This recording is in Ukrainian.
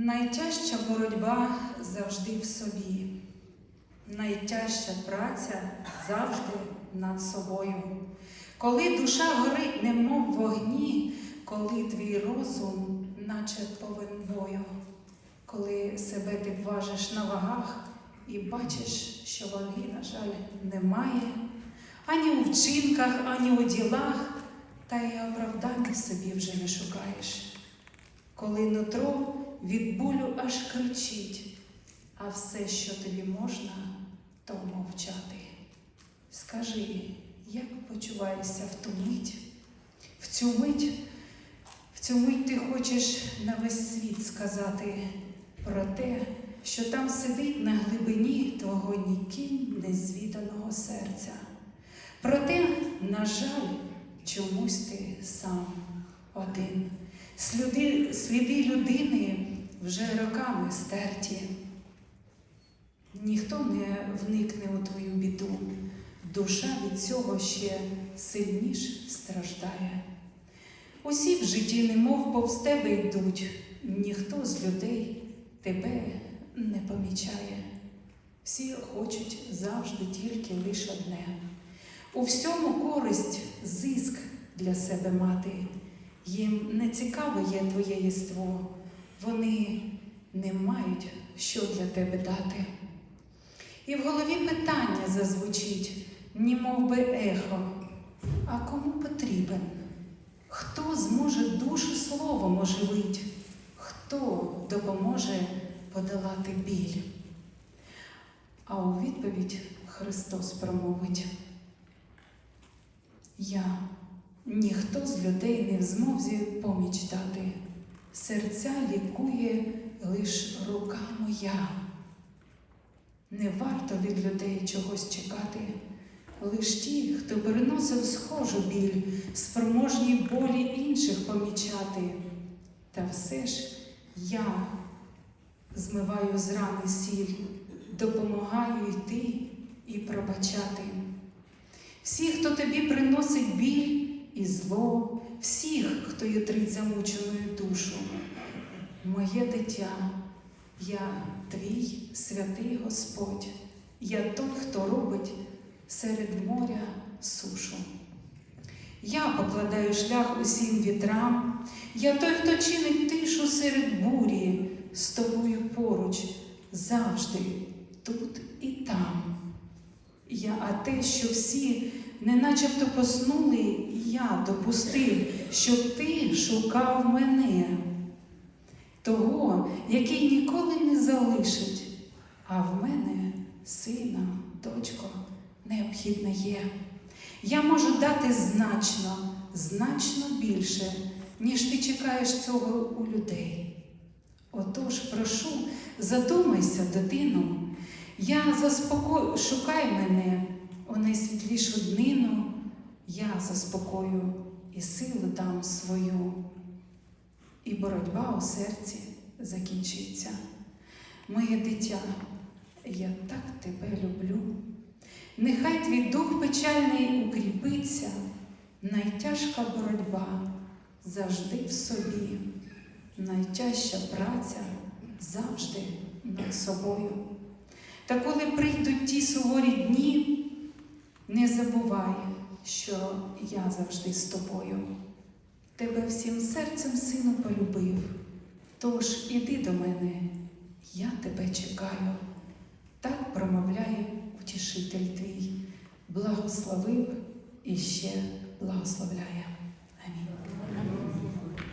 Найтяжча боротьба завжди в собі, найтяжча праця завжди над собою. Коли душа горить, немов вогні, коли твій розум, наче повен бою, коли себе ти важиш на вагах і бачиш, що ваги, на жаль, немає, ані у вчинках, ані у ділах, та й оправдання собі вже не шукаєш. Коли нутро від болю аж кричить, а все, що тобі можна, то мовчати. Скажи, як почуваєшся в ту мить? В цю мить, в цю мить ти хочеш на весь світ сказати про те, що там сидить на глибині твого ніким незвіданого серця. Проте, на жаль, чомусь ти сам один. Сліди, сліди людини вже роками стерті. Ніхто не вникне у твою біду. Душа від цього ще сильніш страждає. Усі в житті, немов повз тебе йдуть, ніхто з людей тебе не помічає. Всі хочуть завжди тільки лише одне. У всьому користь, зиск для себе мати. Їм не цікаве є твоє єство, вони не мають що для тебе дати. І в голові питання зазвучить, німов би ехо. А кому потрібен? Хто зможе душу словом оживить? Хто допоможе подолати біль? А у відповідь Христос промовить: Я ніхто з людей не в змозі поміч дати. Серця лікує лиш рука моя. Не варто від людей чогось чекати, лиш ті, хто переносив схожу біль, спроможні болі інших помічати. Та все ж я змиваю з рани сіль, допомагаю йти і пробачати. Всі, хто тобі приносить біль і зло, всіх, хто ютрить замученою душу, моє дитя. Я твій святий Господь, я той, хто робить серед моря сушу. Я покладаю шлях усім вітрам, я той, хто чинить тишу серед бурі, з тобою поруч завжди, тут і там. Я, а те, що всі не начебто поснули, я допустив, щоб ти шукав мене того, який ніколи не залишить, а в мене, сина, дочко, необхідне є. Я можу дати значно, значно більше, ніж ти чекаєш цього у людей. Отож, прошу, задумайся, дитину, я заспокою, шукай мене у найсвітлішу днину, я заспокою і силу дам свою і боротьба у серці закінчиться. Моє дитя, я так тебе люблю. Нехай твій дух печальний укріпиться, найтяжка боротьба завжди в собі, найтяжча праця завжди над собою. Та коли прийдуть ті суворі дні, не забувай, що я завжди з тобою. Тебе всім серцем, сину, полюбив. Тож іди до мене, я тебе чекаю. Так промовляє утішитель твій, благословив і ще благословляє.